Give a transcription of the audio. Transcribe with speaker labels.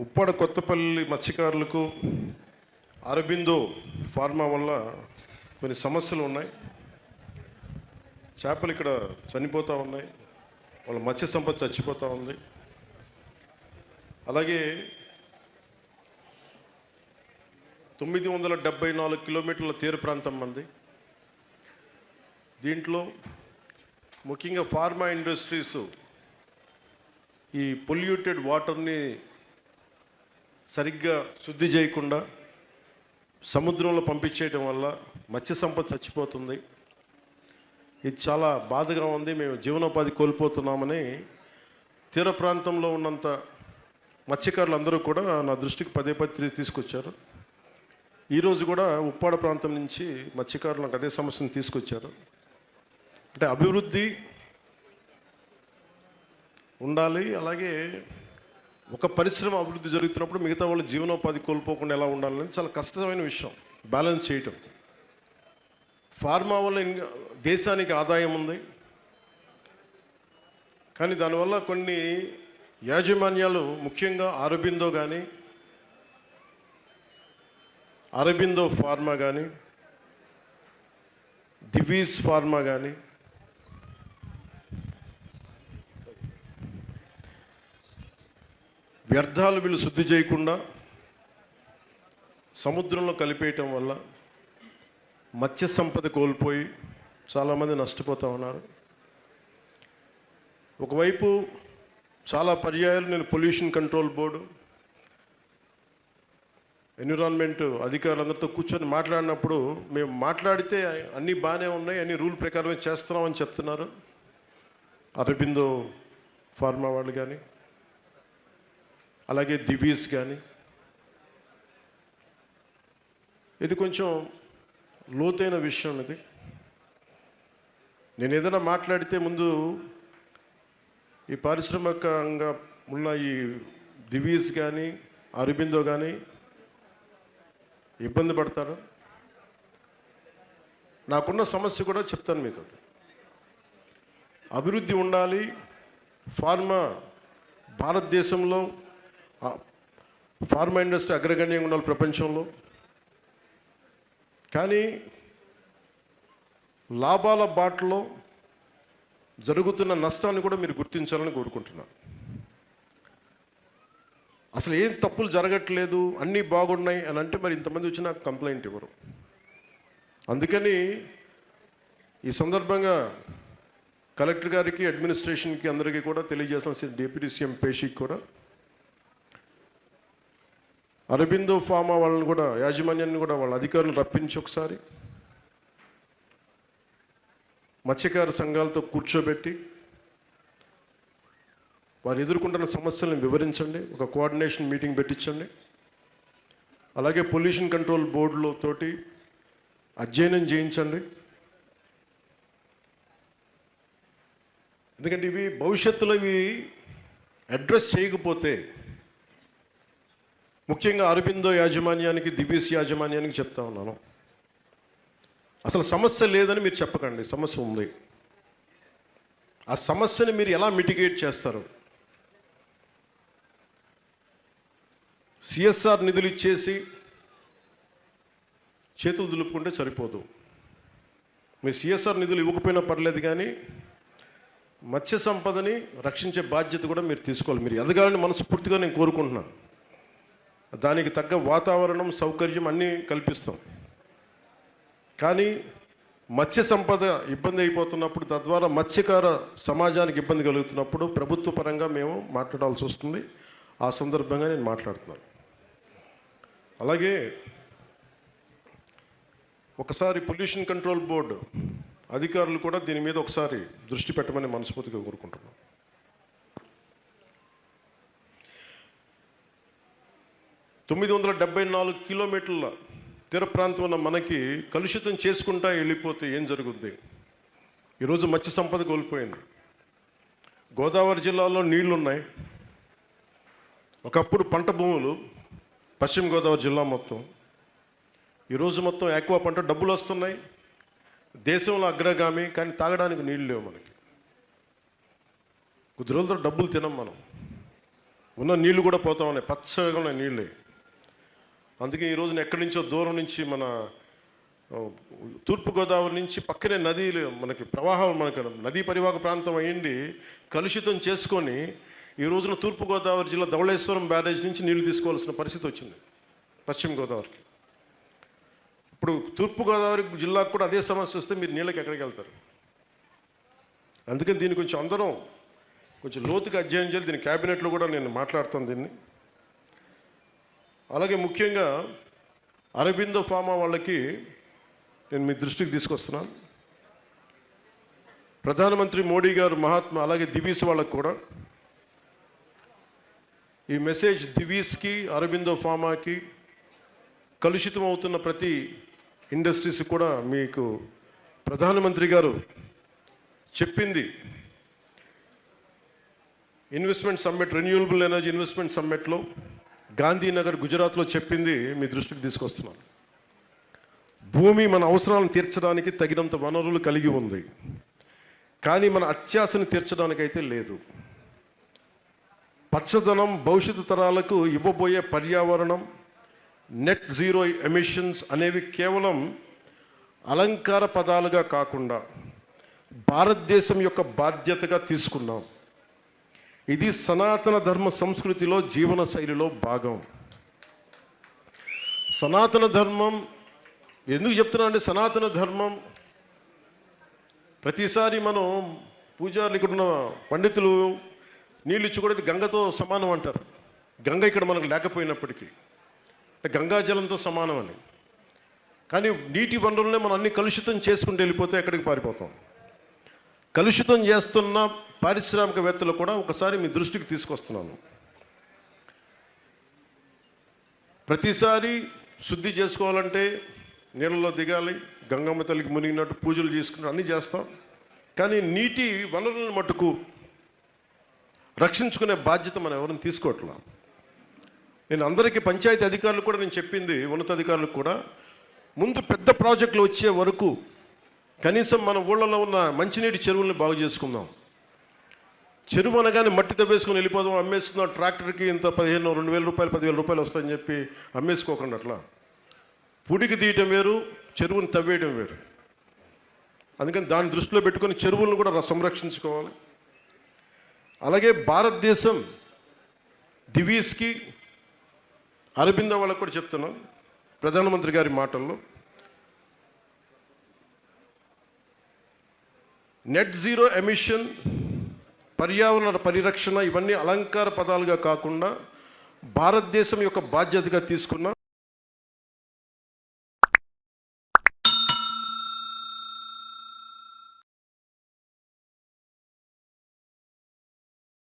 Speaker 1: ఉప్పాడ కొత్తపల్లి మత్స్యకారులకు అరబిందో ఫార్మా వల్ల కొన్ని సమస్యలు ఉన్నాయి. చేపలు ఇక్కడ చనిపోతూ ఉన్నాయి. వాళ్ళ మత్స్య సంపద చచ్చిపోతూ ఉంది. అలాగే తొమ్మిది వందల డెబ్బై నాలుగు కిలోమీటర్ల తీర ప్రాంతం మంది. దీంట్లో ముఖ్యంగా ఫార్మా ఇండస్ట్రీస్ ఈ పొల్యూటెడ్ వాటర్ని సరిగ్గా శుద్ధి చేయకుండా సముద్రంలో పంపించేయటం వల్ల మత్స్య సంపద చచ్చిపోతుంది. ఇది చాలా బాధగా ఉంది. మేము జీవనోపాధి కోల్పోతున్నామని తీర ప్రాంతంలో ఉన్నంత మత్స్యకారులు అందరూ కూడా నా దృష్టికి పదే పదే తీసుకొచ్చారు. ఈరోజు కూడా ఉప్పాడ ప్రాంతం నుంచి మత్స్యకారులకు అదే సమస్యను తీసుకొచ్చారు. అంటే అభివృద్ధి ఉండాలి అలాగే ఒక పరిశ్రమ అభివృద్ధి జరుగుతున్నప్పుడు మిగతా వాళ్ళు జీవనోపాధి కోల్పోకుండా ఎలా ఉండాలని చాలా కష్టమైన విషయం. బ్యాలెన్స్ చేయటం. ఫార్మా వల్ల దేశానికి ఆదాయం ఉంది. కానీ దానివల్ల కొన్ని యాజమాన్యాలు ముఖ్యంగా అరబిందో కానీ అరబిందో ఫార్మా కానీ దివీస్ ఫార్మా కానీ వ్యర్థాలు వీళ్ళు శుద్ధి చేయకుండా సముద్రంలో కలిపేయటం వల్ల మత్స్య సంపద కోల్పోయి చాలామంది నష్టపోతూ ఉన్నారు. ఒకవైపు చాలా పర్యాయాలు నేను పొల్యూషన్ కంట్రోల్ బోర్డు ఎన్విరాన్మెంట్ అధికారులందరితో కూర్చొని మాట్లాడినప్పుడు మేము మాట్లాడితే అన్నీ బాగానే ఉన్నాయి అన్ని రూల్ ప్రకారమే చేస్తున్నామని చెప్తున్నారు. అరబిందో ఫార్మా వాళ్ళు కానీ అలాగే దివీస్ కానీ ఇది కొంచెం లోతైన విషయం ఇది. నేను ఏదైనా మాట్లాడితే ముందు ఈ పారిశ్రామికంగా ఉన్న ఈ దివీస్ కానీ అరబిందో కానీ ఇబ్బంది పడతారు? నాకున్న సమస్య కూడా చెప్తాను మీతో అభివృద్ధి ఉండాలి. ఫార్మా భారతదేశంలో ఫార్మా ఇండస్ట్రీ అగ్రగణ్యంగా ఉండాలి ప్రపంచంలో. కానీ లాభాల బాటలో జరుగుతున్న నష్టాన్ని కూడా మీరు గుర్తించాలని కోరుకుంటున్నాను అసలు ఏం తప్పులు జరగట్లేదు అన్నీ బాగున్నాయి అని అంటే మరి ఇంతమంది వచ్చిన కంప్లైంట్ ఇవ్వరు. అందుకని ఈ సందర్భంగా కలెక్టర్ గారికి అడ్మినిస్ట్రేషన్కి అందరికీ కూడా తెలియజేసిన డిప్యూటీ సీఎం పేషికి కూడా అరబిందో ఫార్మా వాళ్ళని కూడా యాజమాన్యాన్ని కూడా వాళ్ళ అధికారులను రప్పించి ఒకసారి మత్స్యకార సంఘాలతో కూర్చోబెట్టి వారు ఎదుర్కొంటున్న సమస్యలను వివరించండి ఒక కోఆర్డినేషన్ మీటింగ్ పెట్టించండి. అలాగే పొల్యూషన్ కంట్రోల్ బోర్డులో తోటి అధ్యయనం చేయించండి. ఎందుకంటే ఇవి భవిష్యత్తులో ఇవి అడ్రస్ చేయకపోతే ముఖ్యంగా అరబిందో యాజమాన్యానికి దివ్యస్ యాజమాన్యానికి చెప్తా ఉన్నాను. అసలు సమస్య లేదని మీరు చెప్పకండి సమస్య ఉంది. ఆ సమస్యని మీరు ఎలా మిటిగేట్ చేస్తారు? సిఎస్ఆర్ నిధులు ఇచ్చేసి చేతులు దులుపుకుంటే సరిపోదు. మీరు సిఎస్ఆర్ నిధులు ఇవ్వకపోయినా పర్లేదు కానీ మత్స్య సంపదని రక్షించే బాధ్యత కూడా మీరు తీసుకోవాలి. మీరు ఎదగాలని మనస్ఫూర్తిగా నేను కోరుకుంటున్నాను. దానికి తగ్గ వాతావరణం సౌకర్యం అన్నీ కల్పిస్తాం. కానీ మత్స్య సంపద ఇబ్బంది అయిపోతున్నప్పుడు తద్వారా మత్స్యకార సమాజానికి ఇబ్బంది కలుగుతున్నప్పుడు ప్రభుత్వ పరంగా మేము మాట్లాడాల్సి వస్తుంది. ఆ సందర్భంగా నేను మాట్లాడుతున్నాను. అలాగే ఒకసారి పొల్యూషన్ కంట్రోల్ బోర్డు అధికారులు కూడా దీని మీద ఒకసారి దృష్టి పెట్టమని మనస్ఫూర్తిగా కోరుకుంటున్నాను తొమ్మిది వందల డెబ్బై నాలుగు కిలోమీటర్ల తీర ప్రాంతం ఉన్న మనకి కలుషితం చేసుకుంటా వెళ్ళిపోతే ఏం జరుగుద్ది? ఈరోజు మత్స్య సంపద కోల్పోయింది. గోదావరి జిల్లాలో నీళ్ళున్నాయి. ఒకప్పుడు పంట భూములు పశ్చిమ గోదావరి జిల్లా మొత్తం. ఈరోజు మొత్తం ఎక్కువ పంట డబ్బులు వస్తున్నాయి. దేశంలో అగ్రగామి కానీ తాగడానికి నీళ్ళు లేవు మనకి. కొద్ది రోజులతో డబ్బులు తినం మనం. ఉన్న నీళ్ళు కూడా పోతా ఉన్నాయి. పచ్చగా ఉన్నాయి నీళ్ళే అందుకే ఈ రోజున ఎక్కడి నుంచో దూరం నుంచి మన తూర్పుగోదావరి నుంచి పక్కనే నదీలు మనకి ప్రవాహం మనకు నదీ పరివాహక ప్రాంతం అయ్యింది. కలుషితం చేసుకొని ఈ రోజున తూర్పుగోదావరి జిల్లా ధవళేశ్వరం బ్యారేజ్ నుంచి నీళ్ళు తీసుకోవాల్సిన పరిస్థితి వచ్చింది పశ్చిమ గోదావరికి ఇప్పుడు తూర్పుగోదావరి జిల్లాకు కూడా అదే సమస్య వస్తే మీరు నీళ్ళకి ఎక్కడికి వెళ్తారు? అందుకని దీన్ని కొంచెం అందరం కొంచెం లోతుగా అధ్యయనం చేయాలి. దీని క్యాబినెట్లో కూడా నేను మాట్లాడతాను దీన్ని. అలాగే ముఖ్యంగా అరబిందో ఫార్మా వాళ్ళకి నేను మీ దృష్టికి తీసుకొస్తున్నాను ప్రధానమంత్రి మోడీ గారు మహాత్మా అలాగే దివీస్ వాళ్ళకు కూడా. ఈ మెసేజ్ దివీస్కి అరబిందో ఫార్మాకి కలుషితం అవుతున్న ప్రతి ఇండస్ట్రీస్ కూడా మీకు ప్రధానమంత్రి గారు చెప్పింది. Investment summit renewable energy investment సమ్మిట్లో Gandhinagar గుజరాత్లో చెప్పింది మీ దృష్టికి తీసుకొస్తున్నాను. భూమి మన అవసరాలను తీర్చడానికి తగినంత వనరులు కలిగి ఉంది. కానీ మన అత్యాశను తీర్చడానికైతే లేదు. పచ్చదనం భవిష్యత్తు తరాలకు ఇవ్వబోయే పర్యావరణం నెట్ జీరో ఎమిషన్స్ అనేవి కేవలం అలంకార పదాలుగా కాకుండా భారతదేశం యొక్క బాధ్యతగా తీసుకున్నాం. ఇది సనాతన ధర్మ సంస్కృతిలో జీవన శైలిలో భాగం. సనాతన ధర్మం ఎందుకు చెప్తున్నా అంటే సనాతన ధర్మం ప్రతిసారి మనం పూజారులు ఇక్కడ ఉన్న పండితులు నీళ్ళు ఇచ్చుకోవడం కూడా ఇది గంగతో సమానం అంటారు. గంగ ఇక్కడ మనకు లేకపోయినప్పటికీ. గంగా జలంతో సమానం అని. కానీ నీటి వనరులనే మనం అన్ని కలుషితం చేసుకుంటూ వెళ్ళిపోతే ఎక్కడికి పారిపోతాం? కలుషితం చేస్తున్న పారిశ్రామికవేత్తలు కూడా ఒకసారి మీ దృష్టికి తీసుకొస్తున్నాను. ప్రతిసారి శుద్ధి చేసుకోవాలంటే నీళ్ళలో దిగాలి గంగమ్మ తల్లికి మునిగినట్టు పూజలు చేసుకుని అన్నీ చేస్తాం. కానీ నీటి వనరులను మట్టుకు రక్షించుకునే బాధ్యత మనం ఎవరిని తీసుకోవట్లా? నేను అందరికీ పంచాయతీ అధికారులు కూడా నేను చెప్పింది ఉన్నతాధికారులకు కూడా ముందు పెద్ద ప్రాజెక్టులు వచ్చే వరకు కనీసం మన ఊళ్ళలో ఉన్న మంచినీటి చెరువుల్ని బాగు చేసుకుందాం. చెరువు అనగానే మట్టి తవ్వేసుకొని వెళ్ళిపోదాం అమ్మేసుకుందాం ట్రాక్టర్కి ఇంత పదిహేను రెండు వేల రూపాయలు పదివేల రూపాయలు వస్తాయని చెప్పి అమ్మేసుకోకుండా అట్లా. పుడికి తీయటం వేరు చెరువుని తవ్వేయడం వేరు. అందుకని దాన్ని దృష్టిలో పెట్టుకొని చెరువులను కూడా సంరక్షించుకోవాలి. అలాగే భారతదేశం దివీస్కి అరబింద వాళ్ళకు కూడా చెప్తున్నాం. ప్రధానమంత్రి గారి మాటల్లో. నెట్ జీరో ఎమిషన్ పర్యావరణ పరిరక్షణ ఇవన్నీ అలంకార పదాలుగా కాకుండా భారతదేశం యొక్క బాధ్యతగా తీసుకున్న